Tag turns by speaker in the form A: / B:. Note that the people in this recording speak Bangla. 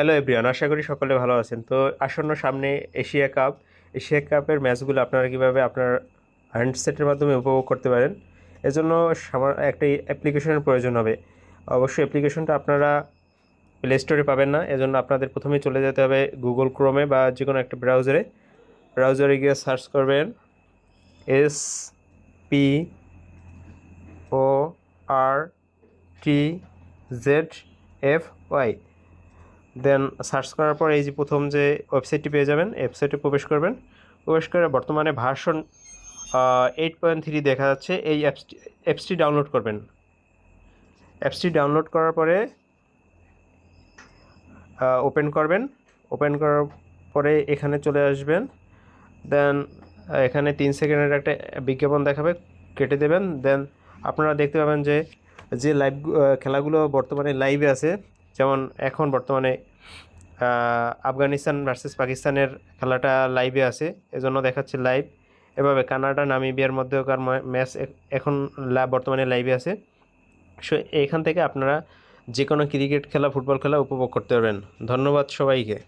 A: হ্যালো এভরিওয়ান আশা করি সকলে ভালো আছেন। তো আসন্ন সামনে এশিয়া কাপ। এশিয়া কাপের ম্যাচগুলো আপনারা কীভাবে আপনার হ্যান্ডসেটের মাধ্যমে উপভোগ করতে পারেন? এজন্য সামার একটা অ্যাপ্লিকেশনের প্রয়োজন হবে। অবশ্যই অ্যাপ্লিকেশনটা আপনারা প্লে স্টোরে পাবেন না। এজন্য আপনাদের প্রথমেই চলে যেতে হবে গুগল ক্রোমে বা যে কোনো একটা ব্রাউজারে ব্রাউজারে গিয়ে সার্চ করবেন S P O R T Z F Y then search করার পর এই যে প্রথম যে ওয়েবসাইটটি পেয়ে যাবেন ওয়েবসাইটে প্রবেশ করবেন। প্রবেশ করে বর্তমানে ভার্সন এইট পয়েন্ট থ্রি দেখা যাচ্ছে। এই অ্যাপসটি অ্যাপসটি ডাউনলোড করবেন। অ্যাপসটি ডাউনলোড করার পরে ওপেন করবেন। ওপেন করার পরে এখানে চলে আসবেন। দেন এখানে তিন সেকেন্ডের একটা বিজ্ঞাপন দেখাবে, কেটে দেবেন। দেন আপনারা দেখতে পাবেন যে যে লাইভ খেলাগুলো বর্তমানে লাইভে আছে যেমন এখন বর্তমানে আফগানিস্তান ভার্সেস পাকিস্তানের খেলাটা লাইভে আছে, এজন্য দেখাচ্ছে লাইভ এভাবে কানাডা, নামিবিয়ার মধ্যেকার ম্যাচ এখন বর্তমানে লাইভে আছে। সো, এইখান থেকে আপনারা যে কোনো ক্রিকেট খেলা ফুটবল খেলা উপভোগ করতে পারবেন। ধন্যবাদ সবাইকে।